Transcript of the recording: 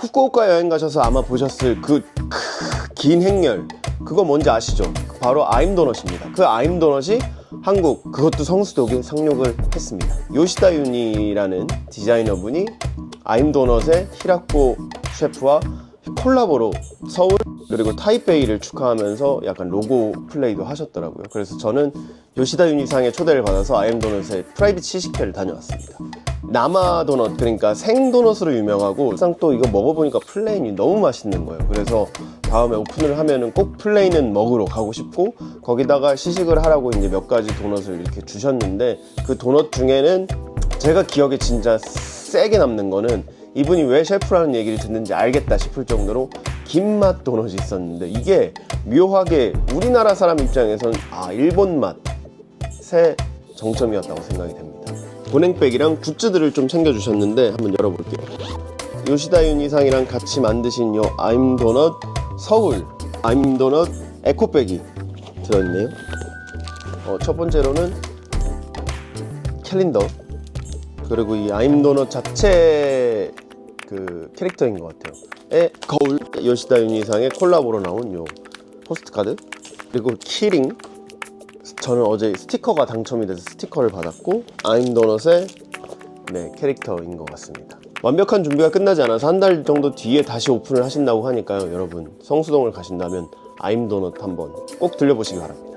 후쿠오카 여행 가셔서 아마 보셨을 그 긴 행렬 그거 뭔지 아시죠? 바로 아임도넛입니다. 그 아임도넛이 한국 그것도 성수동에 상륙을 했습니다. 요시다 윤이라는 디자이너분이 아임도넛의 히라코 셰프와 콜라보로 서울 그리고 타이베이를 축하하면서 약간 로고 플레이도 하셨더라고요. 그래서 저는 요시다 윤이상의 초대를 받아서 아임도넛의 프라이빗 시식회를 다녀왔습니다. 남아 도넛 그러니까 생 도넛으로 유명하고 항상 또 이거 먹어보니까 플레인이 너무 맛있는 거예요. 그래서 다음에 오픈을 하면은 꼭 플레인은 먹으러 가고 싶고 거기다가 시식을 하라고 이제 몇 가지 도넛을 이렇게 주셨는데 그 도넛 중에는 제가 기억에 진짜 세게 남는 거는 이분이 왜 셰프라는 얘기를 듣는지 알겠다 싶을 정도로 김맛 도넛이 있었는데 이게 묘하게 우리나라 사람 입장에선 아 일본 맛의 정점이었다고 생각이 됩니다. 보냉백이랑 굿즈들을 좀 챙겨주셨는데 한번 열어볼게요. 요시다 윤이상이랑 같이 만드신 요 아임도넛 서울 아임도넛 에코백이 들어있네요. 어, 첫 번째로는 캘린더 그리고 이 아임도넛 자체 그 캐릭터인 것 같아요. 에 거울 요시다 윤이상의 콜라보로 나온 요 포스트 카드 그리고 키링 저는 어제 스티커가 당첨이 돼서 스티커를 받았고 아임도넛의 네, 캐릭터인 것 같습니다. 완벽한 준비가 끝나지 않아서 한 달 정도 뒤에 다시 오픈을 하신다고 하니까요. 여러분 성수동을 가신다면 아임도넛 한번 꼭 들려보시기 바랍니다.